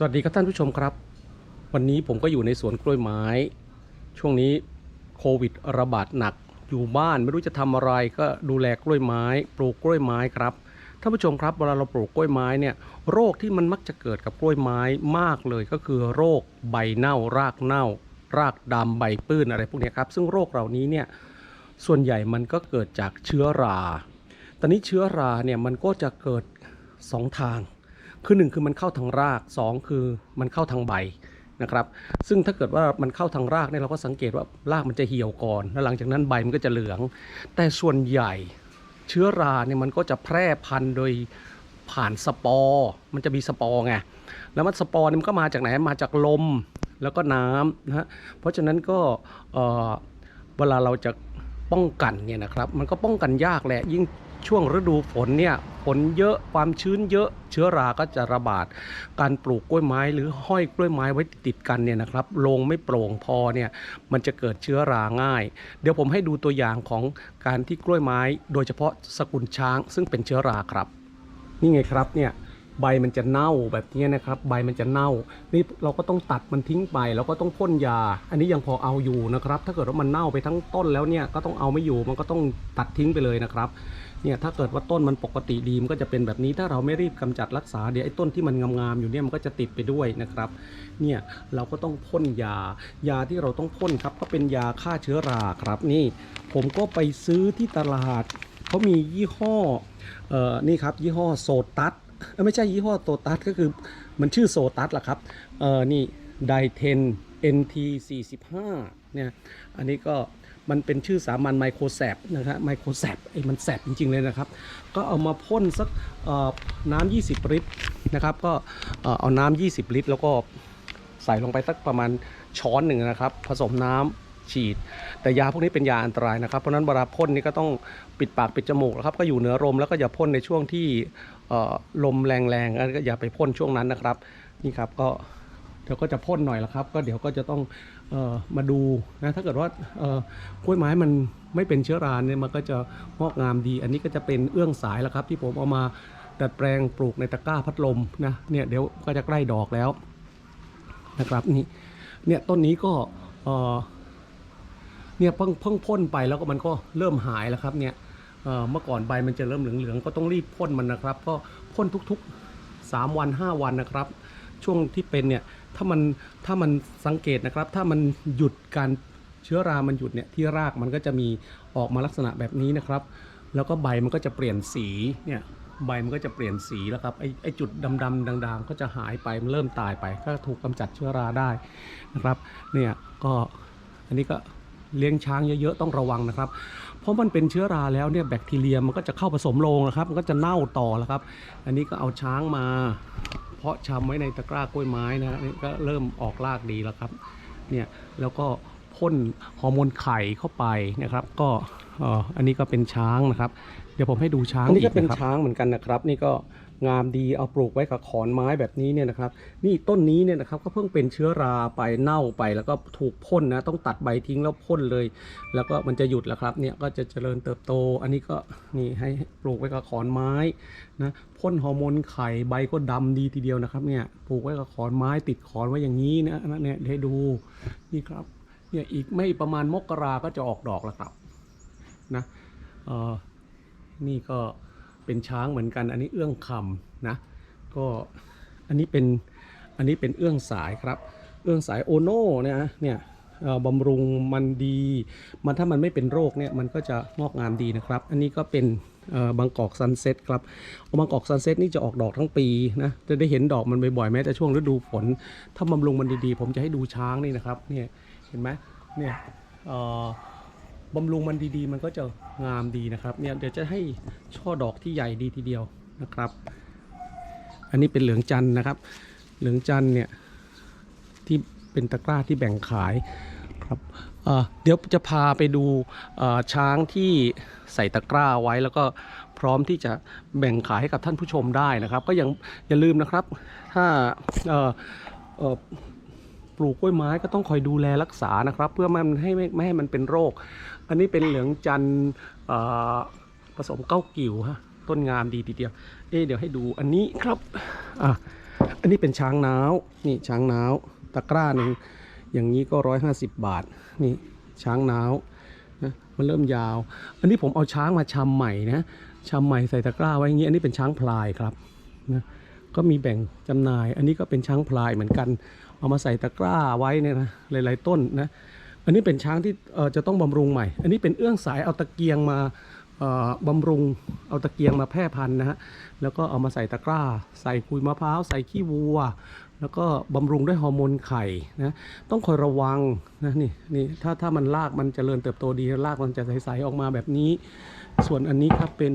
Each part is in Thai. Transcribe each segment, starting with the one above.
สวัสดีครับท่านผู้ชมครับ วันนี้ผมก็อยู่ในสวนกล้วยไม้ ช่วงนี้โควิดระบาดหนัก อยู่บ้านไม่รู้จะทำอะไรก็ดูแลกล้วยไม้ปลูกกล้วยไม้ครับท่านผู้ชมครับเวลาเราปลูกกล้วยไม้เนี่ยโรคที่มันมักจะเกิดกับกล้วยไม้มากเลยก็คือโรคใบเน่า รากเน่า รากดำใบปื้นอะไรพวกนี้ครับซึ่งโรคเหล่านี้เนี่ยส่วนใหญ่มันก็เกิดจากเชื้อรา ตอนนี้เชื้อราเนี่ยมันก็จะเกิดสองทาง คือหนึ่งคือมันเข้าทางรากสองคือมันเข้าทางใบนะครับ ซึ่งถ้าเกิดว่ามันเข้าทางรากเนี่ยเราก็สังเกตว่ารากมันจะเหี่ยวก่อน แล้วหลังจากนั้นใบมันก็จะเหลือง แต่ส่วนใหญ่เชื้อราเนี่ยมันก็จะแพร่พันธุ์โดยผ่านสปอร์ มันจะมีสปอร์ไง แล้วมันสปอร์เนี่ยมันก็มาจากไหน มาจากลมแล้วก็น้ำนะฮะ เพราะฉะนั้นก็เออเวลาเราจะป้องกันเนี่ยนะครับ มันก็ป้องกันยากแหละ ยิ่ง ช่วงฤดูฝนเนี่ยฝนเยอะความชื้นเยอะเชื้อราก็จะระบาด การปลูกกล้วยไม้หรือห้อยกล้วยไม้ไว้ติดกันเนี่ยนะครับลงไม่โปร่งพอเนี่ยมันจะเกิดเชื้อราง่าย เดี๋ยวผมให้ดูตัวอย่างของการที่กล้วยไม้ โดยเฉพาะสกุลช้าง ซึ่งเป็นเชื้อราครับ นี่ไงครับเนี่ยใบมันจะเน่าแบบนี้นะครับ ใบมันจะเน่า นี่เราก็ต้องตัดมันทิ้งไปแล้วก็ต้องพ่นยา อันนี้ยังพอเอาอยู่นะครับ ถ้าเกิดว่ามันเน่าไปทั้งต้นแล้วเนี่ยก็ต้องเอาไม่อยู่มันก็ต้องตัดทิ้งไปเลยนะครับ เนี่ยถ้าเกิดว่าต้นมันปกติดีมันก็จะเป็นแบบนี้ถ้าเราไม่รีบกำจัดรักษาเดี๋ยวไอ้ต้นที่มันงามๆอยู่เนี่ยมันก็จะติดไปด้วยนะครับเนี่ยเราก็ต้องพ่นยายาที่เราต้องพ่นครับก็เป็นยาฆ่าเชื้อราครับนี่ ผมก็ไปซื้อที่ตลาดเขามียี่ห้อเอ่อนี่ครับยี่ห้อโซตัสเอ้ยไม่ใช่ยี่ห้อโซตัสก็คือมันชื่อโซตัสแหละครับเออนี่ไดเทน NT 45 เนี่ยอันนี้ก็ มันเป็นชื่อสามัญไมโครแซปนะครับไมโครแซปไอ้มันแซปจริง ๆ เลยนะครับ ก็เอามาพ่นสักน้ำ20 ลิตรนะครับ ก็เอาน้ำ20 ลิตร แล้วก็ใส่ลงไปสักประมาณช้อนหนึ่งนะครับ ผสมน้ำฉีด แต่ยาพวกนี้เป็นยาอันตรายนะครับ เพราะนั้นเวลาพ่นนี่ก็ต้องปิดปากปิดจมูกนะครับ ก็อยู่เหนือลมแล้วก็อย่าพ่นในช่วงที่ลมแรงๆอันก็อย่าไปพ่นช่วงนั้นนะครับ นี่ครับก็เดี๋ยวก็จะพ่นหน่อยละครับ ก็เดี๋ยวก็จะต้อง มาดูนะถ้าเกิดว่าอกล้วยไม้มันไม่เป็นเชื้อราเนี่ยมันก็จะงอกงามดี อันนี้ก็จะเป็นเอื้องสายแล้วครับ ที่ผมเอามาดัดแปลงปลูกในตะกร้าพัดลมนะเนี่ยเดี๋ยวก็จะใกล้ดอกแล้วนะครับนี่เนี่ยต้นนี้ก็เนี่ยเพิ่งเพิ่งพ่นไปแล้วก็มันก็เริ่มหายแล้วครับเนี่ยเอ่อเมื่อก่อนใบมันจะเริ่มเหลืองๆก็ต้องรีบพ่นมันนะครับ ก็พ่นทุกๆ 3 วัน 5 วันนะครับ ช่วงที่เป็นเนี่ย ถ้ามันถ้ามันสังเกตนะครับ ถ้ามันหยุดการเชื้อรา มันหยุดเนี่ยที่รากมันก็จะมีออกมาลักษณะแบบนี้นะครับ แล้วก็ใบมันก็จะเปลี่ยนสีเนี่ยใบมันก็จะเปลี่ยนสีแล้วครับไอ้ไอจุดดำๆด่างๆ ก็จะหายไปมันเริ่มตายไป ก็ถูกกำจัดเชื้อราได้นะครับเนี่ยก็อันนี้ก็เลี้ยงช้างเยอะๆต้องระวังนะครับ เพราะมันเป็นเชื้อราแล้วเนี่ยแบคทีเรียมันก็จะเข้าผสมโรงนะครับ มันก็จะเน่าต่อแล้วครับ อันนี้ก็เอาช้างมาาะชำไว้ในตะกร้ากล้วยไม้นะนี่ก็เริ่มออกรากดีแล้วครับเนี่ยแล้วก็ พ่นฮอร์โมนไข่เข้าไปนะครับ ก็เอ่ออันนี้ก็เป็นช้างนะครับ เดี๋ยวผมให้ดูช้างอันนี้ก็เป็นอีะครับช้างเหมือนกันนะครับ นี่ก็งามดีเอาปลูกไว้กับขอนไม้แบบนี้เนี่ยนะครับ นี่ต้นนี้เนี่ยนะครับก็เพิ่งเป็นเชื้อราไปเน่าไปแล้วก็ถูกพ่นนะต้องตัดใบทิ้งแล้วพ่นเลย แล้วก็มันจะหยุดแล้วครับเนี่ยก็จะเจริญเติบโต อันนี้ก็นี่ให้ปลูกไว้กับขอนไม้นะพ่นฮอร์โมนไข่ใบก็ดำดีทีเดียวนะครับเนี่ยปลูกไว้กับขอนไม้ติดขอนไว้อย่างนี้นะนะเนี่ยให้ดูนี่ครับ เนี่ยอีกไม่ประมาณมกราก็จะออกดอกแล้วครับนะเออนี่ก็เป็นช้างเหมือนกัน อันนี้เอื้องคำนะก็อันนี้เป็นอันนี้เป็นเอื้องสายครับ เอื้องสายโอโน่เนี่ยนะเนี่ยบำรุงมันดีมันถ้ามันไม่เป็นโรคเนี่ยมันก็จะงอกงามดีนะครับ อันนี้ก็เป็นบางกอกซันเซ็ตครับบางกอกซันเซ็ตนี่จะออกดอกทั้งปีนะจะได้เห็นดอกมันบ่อยๆแม้แต่ช่วงฤดูฝน ถ้าบำรุงมันดีๆ ผมจะให้ดูช้างนี่นะครับเนี่ย เห็นไหมเนี่ยบำรุงมันดีๆ มันก็จะงามดีนะครับเนี่ยเดี๋ยวจะให้ช่อดอกที่ใหญ่ดีทีเดียวนะครับ อันนี้เป็นเหลืองจันนะครับ เหลืองจันเนี่ยที่เป็นตะกร้าที่แบ่งขายครับเเดี๋ยวจะพาไปดูช้างที่ใส่ตะกร้าไว้แล้วก็พร้อมที่จะแบ่งขายให้กับท่านผู้ชมได้นะครับ ก็ยังอย่าลืมนะครับ ถ้า ปลูกกล้วยไม้ก็ต้องคอยดูแลรักษานะครับ เพื่อไมันให้ไม่ให้มันเป็นโรค อันนี้เป็นเหลืองจันทร์ผสมเก้ากิ่วฮะต้นงามดีทีเดียวเอ๊เดี๋ยวให้ดูอันนี้ครับอะอันนี้เป็นช้างน้าวนี่ช้างน้าวตะกร้าหนึ่งอย่างนี้ก็ร้อยห้าสิบบาทนี่ช้างน้าวนะมันเริ่มยาว อันนี้ผมเอาช้างมาชำใหม่นะชำใหม่ใส่ตะกร้าไว้อย่างนี้ อันนี้เป็นช้างพลายครับนะก็มีแบ่งจำหน่าย อันนี้ก็เป็นช้างพลายเหมือนกัน เอามาใส่ตะกร้าไว้เนี่ยนะหลาย ๆ ต้นนะอันนี้เป็นช้างที่จะต้องบำรุงใหม่ อันนี้เป็นเอื้องสายเอาตะเกียงมาบำรุงเอาตะเกียงมาแพร่พันธุ์นะฮะแล้วก็เอามาใส่ตะกร้า ใส่คุยมะพร้าวใส่ขี้วัว แล้วก็บำรุงด้วยฮอร์โมนไข่นะต้องคอยระวังนะนี่นี่ถ้าถ้ามันรากมันจเจริญเติบโตดีรากมันจะใสๆออกมาแบบนี้ ส่วนอันนี้ครับเป็น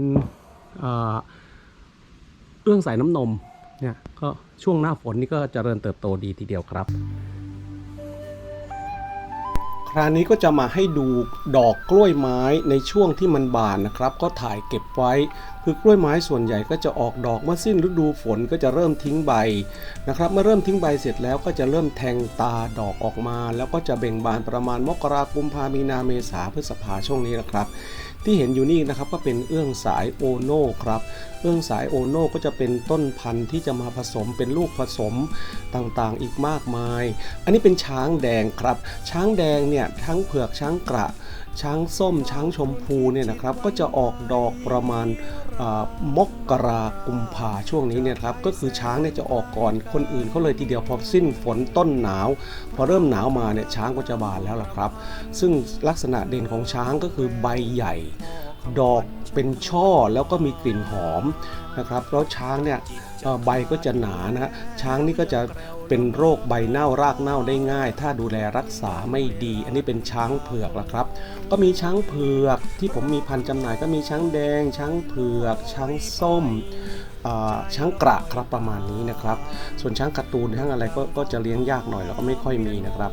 เอื้องสายน้ำนม เนี่ยก็ช่วงหน้าฝนนี่ก็เจริญเติบโตดีทีเดียวครับ คราวนี้ก็จะมาให้ดูดอกกล้วยไม้ในช่วงที่มันบานนะครับ ก็ถ่ายเก็บไว้ คือกล้วยไม้ส่วนใหญ่ก็จะออกดอกเมื่อสิ้นฤดูฝนก็จะเริ่มทิ้งใบนะครับ เมื่อเริ่มทิ้งใบเสร็จแล้วก็จะเริ่มแทงตาดอกออกมา แล้วก็จะเบ่งบานประมาณมกราคมพามีนาเมษาพฤษภาช่วงนี้นะครับที่เห็นอยู่นี่นะครับก็เป็นเอื้องสายโอโน่ครับ เอื้องสายโอโน่ก็จะเป็นต้นพันธุ์ที่จะมาผสมเป็นลูกผสมต่างๆ อีกมากมาย อันนี้เป็นช้างแดงครับ ช้างแดงเนี่ยทั้งเผือกช้างกระช้างส้มช้างชมพูเนี่ยนะครับก็จะออกดอกประมาณมกรากุมภาช่วงนี้เนี่ยครับก็คือช้างเนี่ยจะออกก่อนคนอื่นเขาเลยทีเดียวพอสิ้นฝนต้นหนาว พอเริ่มหนาวมาเนี่ยช้างก็จะบานแล้วล่ะครับ ซึ่งลักษณะเด่นของช้างก็คือใบใหญ่ ดอก เป็นช่อแล้วก็มีกลิ่นหอมนะครับแล้วช้างเนี่ยใบก็จะหนานะฮะช้างนี่ก็จะเป็นโรคใบเน่ารากเน่าได้ง่าย ถ้าดูแลรักษาไม่ดี อันนี้เป็นช้างเผือกละครับ ก็มีช้างเผือกที่ผมมีพันธุ์จำหน่ายก็มีช้างแดง ช้างเผือก ช้างส้ม ช้างกระครับประมาณนี้นะครับ ส่วนช้างการ์ตูนช้างอะไรก็ก็จะเลี้ยงยากหน่อยแล้วก็ไม่ค่อยมีนะครับ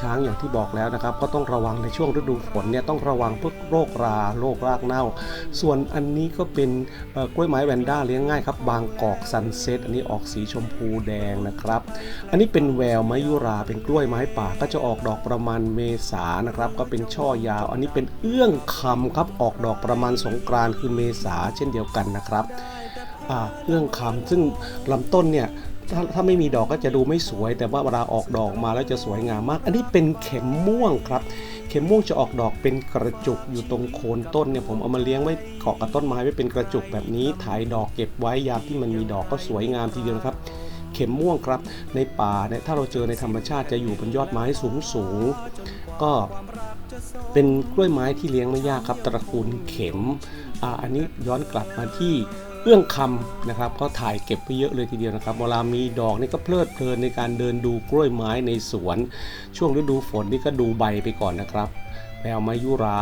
ช้างอย่างที่บอกแล้วนะครับ ก็ต้องระวังในช่วงฤดูฝนเนี่ยต้องระวังพวกโรคราโรครากเน่า ส่วนอันนี้ก็เป็นกล้วยไม้แวนด้าเลี้ยงง่ายครับ บางกอกซันเซ็ตอันนี้ออกสีชมพูแดงนะครับ อันนี้เป็นแววไมยุราเป็นกล้วยไม้ป่าก็จะออกดอกประมาณเมษานะครับ ก็เป็นช่อยาว อันนี้เป็นเอื้องคำครับออกดอกประมาณสงกรานต์คือเมษาเช่นเดียวกันนะครับ เรื่องคำซึ่งลำต้นเนี่ยถ้าถ้าไม่มีดอกก็จะดูไม่สวย แต่ว่าเวลาออกดอกมาแล้วจะสวยงามมาก อันนี้เป็นเข็มม่วงครับ เข็มม่วงจะออกดอกเป็นกระจุกอยู่ตรงโคนต้นเนี่ยผมเอามาเลี้ยงไว้เกาะกับต้นไม้ไว้เป็นกระจุกแบบนี้ถ่ายดอกเก็บไว้ยามที่มันมีดอกก็สวยงามทีเดียวนะครับ เข็มม่วงครับ ในป่าเนี่ยถ้าเราเจอในธรรมชาติจะอยู่บนยอดไม้สูงสูงก็เป็นกล้วยไม้ที่เลี้ยงไม่ยากครับ ตระกูลเข็มอ่าอันนี้ย้อนกลับมาที่ เอื้องคำนะครับก็ถ่ายเก็บไปเยอะเลยทีเดียวนะครับเวลามีดอกนี่ก็เพลิดเพลินในการเดินดูกล้วยไม้ในสวน ช่วงฤดูฝนนี่ก็ดูใบไปก่อนนะครับแววมายุรา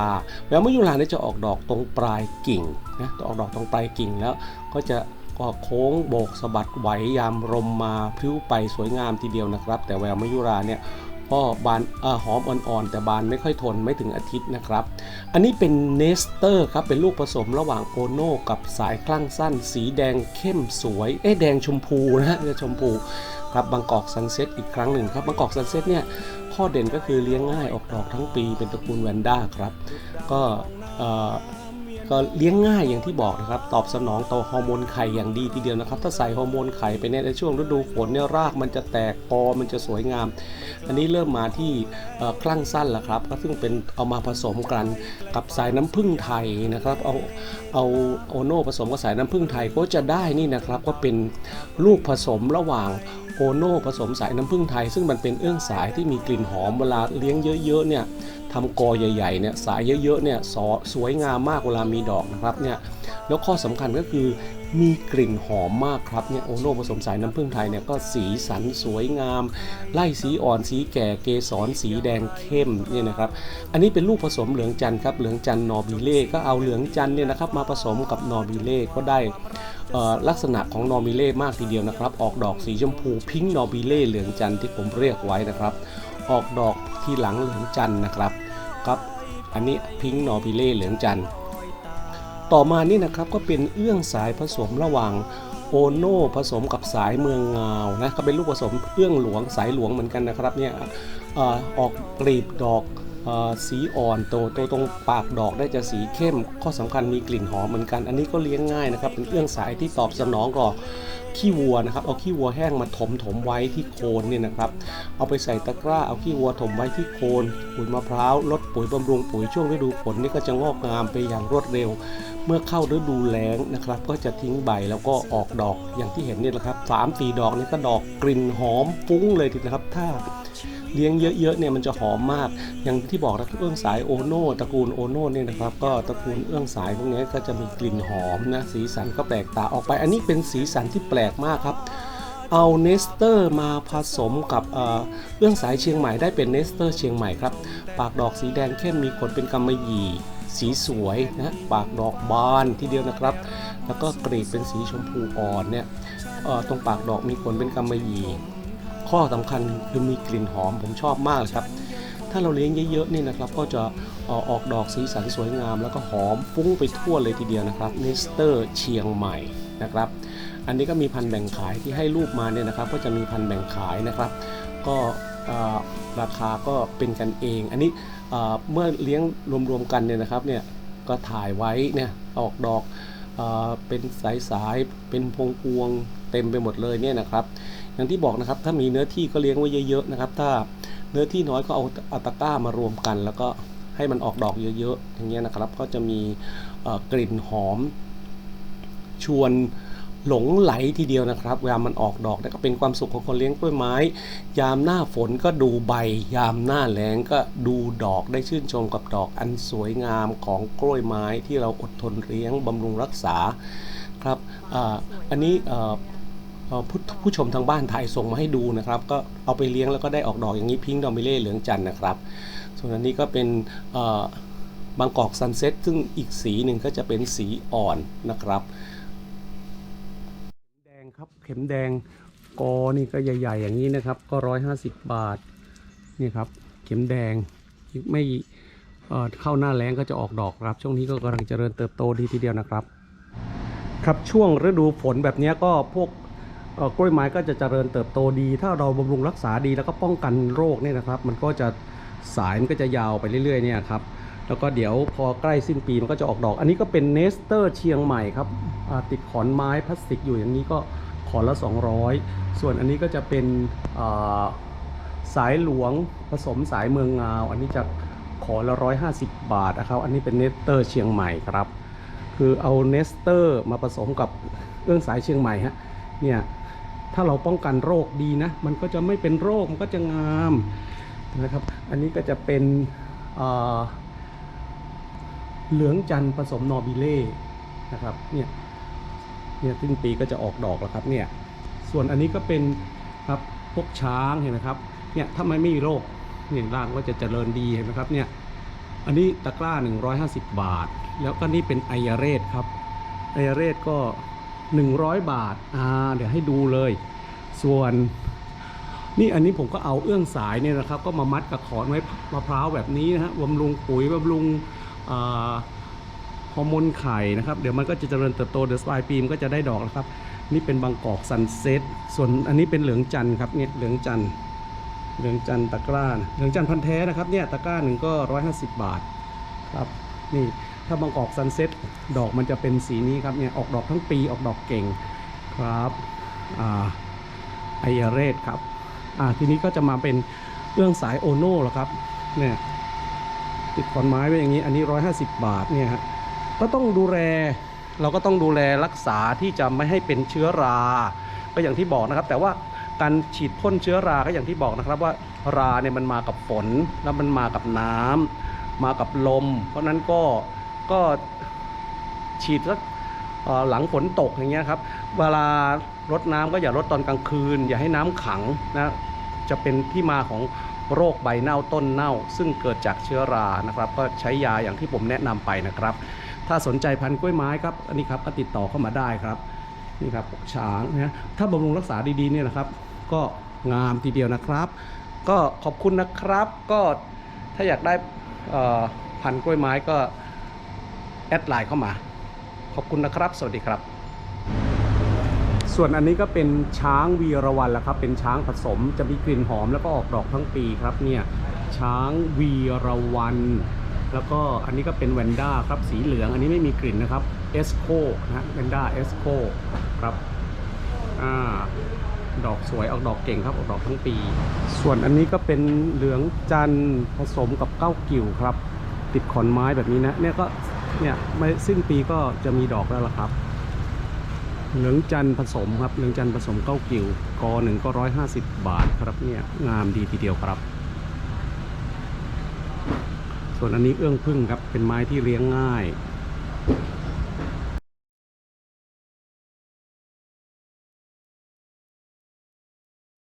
แววมายุราเนี่ยจะออกดอกตรงปลายกิ่งนะออกดอกตรงปลายกิ่งแล้วก็จะก็โค้งโบกสะบัดไหวยามลมมาพลิ้วไปสวยงามทีเดียวนะครับ แต่แววมายุราเนี่ย ก็บานอหอมอ่อนๆ แต่บานไม่ค่อยทนไม่ถึงอาทิตย์นะครับ อันนี้เป็นเนสเตอร์ครับ เป็นลูกผสมระหว่างโอโน่กับสายคลั่งสั้น สีแดงเข้มสวย เอ๊ะแดงชมพูนะฮะชมพูครับบางกอกซันเซ็ตอีกครั้งหนึ่งครับบางกอกซันเซ็ตเนี่ยข้อเด่นก็คือเลี้ยงง่ายออกดอกทั้งปีเป็นตระกูลแวนด้าครับ ก็เอ่อ ก็เลี้ยงง่ายอย่างที่บอกนะครับ ตอบสนองต่อฮอร์โมนไข่อย่างดีทีเดียวนะครับ ถ้าใส่ฮอร์โมนไข่ไปเนี่ยในช่วงฤดูฝนเนี่ยรากมันจะแตกกอมันจะสวยงาม อันนี้เริ่มมาที่เคลั่งสั้นแล้วครับ ก็ซึ่งเป็นเอามาผสมกันกับสายน้ำผึ้งไทยนะครับเอาเอาโอโน่ผสมกับสายน้ำผึ้งไทยก็จะได้นี่นะครับก็เป็นลูกผสมระหว่างโอโน่ผสมสายน้ำผึ้งไทย ซึ่งมันเป็นเอื้องสายที่มีกลิ่นหอมเวลาเลี้ยงเยอะๆเนี่ย ทำกอใหญ่ๆเนี่ยสายเยอะๆเนี่ยสอสวยงามมากเวลามีดอกนะครับเนี่ยแล้วข้อสำคัญก็คือมีกลิ่นหอมมากครับเนี่ยโอโนผสมสายน้ำผึ้งไทยเนี่ยก็สีสันสวยงาม ไล่สีอ่อนสีแก่เกสรสีแดงเข้มเนี่ยนะครับ อันนี้เป็นลูกผสมเหลืองจันทร์ครับเหลืองจันทร์นอบิเล่ก็เอาเหลืองจันทร์เนี่ยนะครับมาผสมกับนอบิเล่ก็ได้ลักษณะของนอบิเล่มากทีเดียวนะครับ ออกดอกสีชมพูพิงค์นอบิเล่เหลืองจันทร์ที่ผมเรียกไว้นะครับ ออกดอกที่หลังเหลืองจันทร์นะครับครับอันนี้พิงค์นอบิเล่เหลืองจันทร์ต่อมานี่นะครับก็เป็นเอื้องสายผสมระหว่างโอโน่ผสมกับสายเมืองเงานะก็เป็นลูกผสมเอื้องหลวงสายหลวงเหมือนกันนะครับเนี่ยออกกลีบดอก สีอ่อนโตโตตรงปากดอกได้จะสีเข้ม ข้อสำคัญมีกลิ่นหอมเหมือนกัน อันนี้ก็เลี้ยงง่ายนะครับ เป็นเอื้องสายที่ตอบสนองต่อขี้วัวนะครับ เอาขี้วัวแห้งมาถมถมไว้ที่โคนเนี่ยนะครับ เอาไปใส่ตะกร้า เอาขี้วัวถมไว้ที่โคน ปุ๋ยมะพร้าว ลดปุ๋ยบำรุงปุ๋ยช่วงฤดูฝนนี่ก็จะงอกงามไปอย่างรวดเร็ว เมื่อเข้าฤดูแล้งนะครับ ก็จะทิ้งใบแล้วก็ออกดอกอย่างที่เห็นนี่แหละครับสามสี่ดอกนี่ก็ดอกกลิ่นหอมฟุ้งเลยทีนะครับ ถ้า เลี้ยงเยอะๆเนี่ยมันจะหอมมาก อย่างที่บอกนะครับเอื้องสายโอโน่ตระกูลโอโน่เนี่ยนะครับก็ตระกูลเอื้องสายพวกนี้ก็จะมีกลิ่นหอมนะสีสันก็แปลกตาออกไป อันนี้เป็นสีสันที่แปลกมากครับเอาเนสเตอร์มาผสมกับเอ่อเอื้องสายเชียงใหม่ได้เป็นเนสเตอร์เชียงใหม่ครับ ปากดอกสีแดงเข้มมีขนเป็นกำมะหยี่สีสวยนะปากดอกบานทีเดียวนะครับ แล้วก็กรีบเป็นสีชมพูอ่อนเนี่ยเอ่อตรงปากดอกมีขนเป็นกำมะหยี่ ข้อสำคัญคือมีกลิ่นหอมผมชอบมากเลยครับ ถ้าเราเลี้ยงเยอะๆนี่นะครับ ก็จะออกดอกสีสันสวยงาม แล้วก็หอมฟุ้งไปทั่วเลยทีเดียวนะครับเนสเตอร์เชียงใหม่นะครับ อันนี้ก็มีพันธุ์แบ่งขายที่ให้รูปมาเนี่ยนะครับ ก็จะมีพันธุ์แบ่งขายนะครับ ก็ราคาก็เป็นกันเอง อันนี้เมื่อเลี้ยงรวมๆกันเนี่ยนะครับเนี่ยก็ถ่ายไว้เนี่ยออกดอกเอเป็นสายๆเป็นพวงพวงๆเต็มไปหมดเลยเนี่ยนะครับ อย่างที่บอกนะครับ ถ้ามีเนื้อที่ก็เลี้ยงไว้เยอะๆนะครับ ถ้าเนื้อที่น้อยก็เอาอาตะกร้ามารวมกัน แล้วก็ให้มันออกดอกเยอะๆอย่างเงี้ยนะครับ ก็จะมีกลิ่นหอม ชวนหลงไหลทีเดียวนะครับเวลามันออกดอกนี่ก็เป็นความสุขของคนเลี้ยงกล้วยไม้ ยามหน้าฝนก็ดูใบ ยามหน้าแล้งก็ดูดอกได้ชื่นชมกับดอกอันสวยงามของกล้วยไม้ที่เราอดทนเลี้ยงบำรุงรักษาครับออันนี้ ผู้ผู้ชมทางบ้านไทยส่งมาให้ดูนะครับ ก็เอาไปเลี้ยงแล้วก็ได้ออกดอกอย่างนี้พิงค์ดอมิเล่เหลืองจันนะครับ ส่วนอันนี้ก็เป็นบางกอกซันเซ็ตซึ่งอีกสีหนึ่งก็จะเป็นสีอ่อนนะครับ แดงครับเข็มแดงกอนี่ก็ใหญ่ ๆ อย่างนี้นะครับ ก็ร้อยห้าสิบบาทนี่ครับเข็มแดงไม่เข้าหน้าแล้งก็จะออกดอกครับช่วงนี้ก็กำลังเจริญเติบโตดีทีเดียวนะครับ ครับช่วงฤดูฝนแบบนี้ก็พวก กล้วยไม้ก็จะเจริญเติบโตดี ถ้าเราบำรุงรักษาดีแล้วก็ป้องกันโรคเนี่ยนะครับ มันก็จะสายมันก็จะยาวไปเรื่อยๆเนี่ยครับแล้วก็เดี๋ยวพอใกล้สิ้นปีมันก็จะออกดอก อันนี้ก็เป็นเนสเตอร์เชียงใหม่ครับติดขอนไม้พลาสติกอยู่อย่างนี้ก็ขอนละ 200 ส่วนอันนี้ก็จะเป็นาสายหลวงผสมสายเมืองงาว อันนี้จะขอละ 150 บาทนะครับ อันนี้เป็นเนสเตอร์เชียงใหม่ครับ คือเอาเนสเตอร์มาผสมกับเอื้องสายเชียงใหม่ฮะเนี่ย ถ้าเราป้องกันโรคดีนะ มันก็จะไม่เป็นโรค มันก็จะงามนะครับ อันนี้ก็จะเป็นเเหลืองจันทร์ผสมนอบิเล่นะครับ เนี่ยเนี่ยสิ้นปีก็จะออกดอกแล้วครับเนี่ย ส่วนอันนี้ก็เป็นครับพวกช้างเห็นไหมครับ เนี่ยถ้ามันไม่มีโรคเนี่ยร่างก็จะเจริญดีเห็นไหมครับเนี่ย อันนี้ตะกร้า 150 บาท แล้วก็นี่เป็นไอยาเรศครับไอยาเรศก็ 100 บาทอ่าเดี๋ยวให้ดูเลย ส่วนนี่อันนี้ผมก็เอาเอื้องสายเนี่ยนะครับ ก็มามัดกับขอนไม้มะพร้าวแบบนี้นะฮะบำรุงปุ๋ยบำรุงฮอร์โมนไข่นะครับ เดี๋ยวมันก็จะเจริญเติบโตเดี๋ยวปลายปีมก็จะได้ดอกแล้วครับ นี่เป็นบางกอกซันเซ็ตส่วนอันนี้เป็นเหลืองจันทร์ครับเนี่ยเหลืองจันทร์เหลืองจันทร์ตะกร้าเหลืองจันทร์พันธุ์แท้นะครับเนี่ยตะกร้าหนึ่งก็ 150 บาทครับนี่ ถ้าบางกอกซันเซ็ตดอกมันจะเป็นสีนี้ครับเนี่ยออกดอกทั้งปีออกดอกเก่งครับอ่าไอเรศครับอ่าทีนี้ก็จะมาเป็นเรื่องสายโอโน่แล้วครับเนี่ยติดขอนไม้ไว้อย่างนี้อันนี้ 150 บาทเนี่ยฮะก็ต้องดูแลเราก็ต้องดูแลรักษาที่จะไม่ให้เป็นเชื้อรา ก็อย่างที่บอกนะครับ แต่ว่าการฉีดพ่นเชื้อราก็อย่างที่บอกนะครับว่าราเนี่ยมันมากับฝนแล้วมันมากับน้ำมากับลม เพราะฉะนั้นก็ ก็ฉีดสักหลังฝนตกอย่างเงี้ยครับ เวลารดน้ำก็อย่ารดตอนกลางคืน อย่าให้น้ำขังนะจะเป็นที่มาของโรคใบเน่าต้นเน่า ซึ่งเกิดจากเชื้อรานะครับ ก็ใช้ยาอย่างที่ผมแนะนำไปนะครับ ถ้าสนใจพันธุ์กล้วยไม้ครับอันนี้ครับก็ติดต่อเข้ามาได้ครับนี่ครับช้างนะถ้าบำรุงรักษาดีๆเนี่ยนะครับ ก็งามทีเดียวนะครับ ก็ขอบคุณนะครับก็ถ้าอยากได้พันธุ์กล้วยไม้ก็ แอดไลน์เข้ามา ขอบคุณนะครับ สวัสดีครับ ส่วนอันนี้ก็เป็นช้างวีรวันแล้วครับ เป็นช้างผสมจะมีกลิ่นหอมแล้วก็ออกดอกทั้งปีครับเนี่ยช้างวีรวันแล้วก็อันนี้ก็เป็นแวนด้าครับสีเหลืองอันนี้ไม่มีกลิ่นนะครับเอสโคนะแวนด้าเอสโคครับอ่าดอกสวยออกดอกเก่งครับออกดอกทั้งปี ส่วนอันนี้ก็เป็นเหลืองจันผสมกับเก้ากิ่วครับ ติดขอนไม้แบบนี้นะเนี่ยก็ เนี่ยไม่สิ้นปีก็จะมีดอกแล้วล่ะครับ เหลืองจันทร์ผสมครับเหลืองจันทร์ผสมเก้ากิ่วกอหนึ่งก็ร้อยห้าสิบบาทครับเนี่ยงามดีทีเดียวครับ ส่วนอันนี้เอื้องพึ่งครับเป็นไม้ที่เลี้ยงง่าย